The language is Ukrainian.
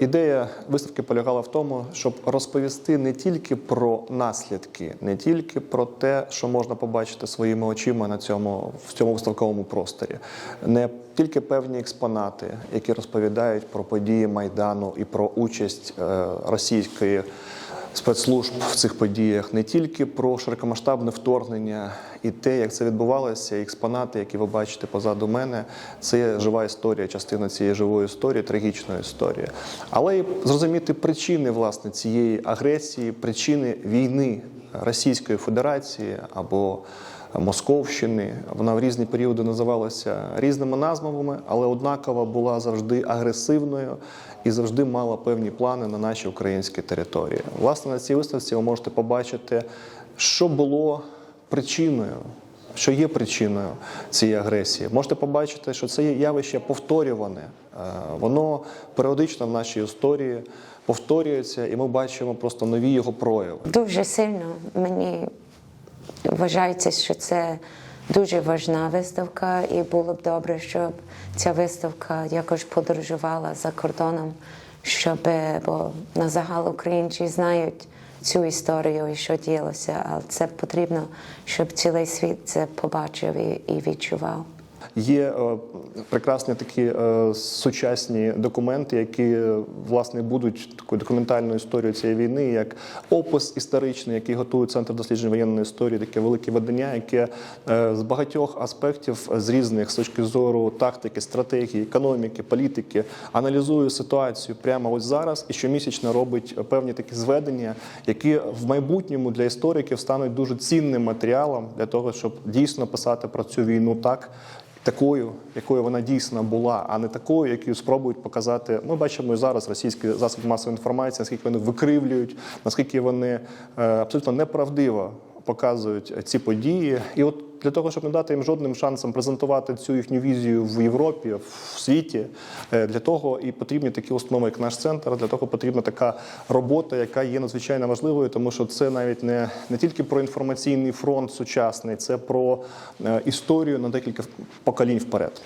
Ідея виставки полягала в тому, щоб розповісти не тільки про наслідки, не тільки про те, що можна побачити своїми очима на цьому в цьому виставковому просторі, не тільки певні експонати, які розповідають про події майдану і про участь е, російської спецслужб в цих подіях, не тільки про широкомасштабне вторгнення і те, як це відбувалося, і експонати, які ви бачите позаду мене, це жива історія, частина цієї живої історії, трагічної історії. Але і зрозуміти причини власне цієї агресії, причини війни Російської Федерації або Московщини. Вона в різні періоди називалася різними назвами, але однаково була завжди агресивною і завжди мала певні плани на наші українські території. Власне, на цій виставці ви можете побачити, що було причиною. Що є причиною цієї агресії? Можете побачити, що це явище повторюване. Е, Воно періодично в нашій історії повторюється, і ми бачимо просто нові його прояви. Дуже сильно мені вважається, що це дуже важна виставка, і було б добре, щоб ця виставка якось подорожувала за кордоном, щоб бо на загал українці знають цю історію і що діялося, але це потрібно, щоб цілий світ це побачив і відчував. Є е, прекрасні такі е, сучасні документи, які е, власне будуть такою документальною історією цієї війни, як опис історичний, який готує центр досліджень воєнної історії, таке велике видання, яке з багатьох аспектів, з різних з точки зору тактики, стратегії, економіки, політики, аналізує ситуацію прямо ось зараз і щомісячно робить певні такі зведення, які в майбутньому для істориків стануть дуже цінним матеріалом для того, щоб дійсно писати про цю війну так. Такою, якою вона дійсно була, а не такою, яку спробують показати. Ми бачимо і зараз російські засоби масової інформації, наскільки вони викривлюють, наскільки вони е, абсолютно неправдиво показують ці події. І от для того, щоб не дати їм жодним шансом презентувати цю їхню візію в Європі, в світі, е, для того і потрібні такі установи, як наш центр. Для того потрібна така робота, яка є надзвичайно важливою, тому що це навіть не, не тільки про інформаційний фронт сучасний, це про е, історію на декілька поколінь вперед.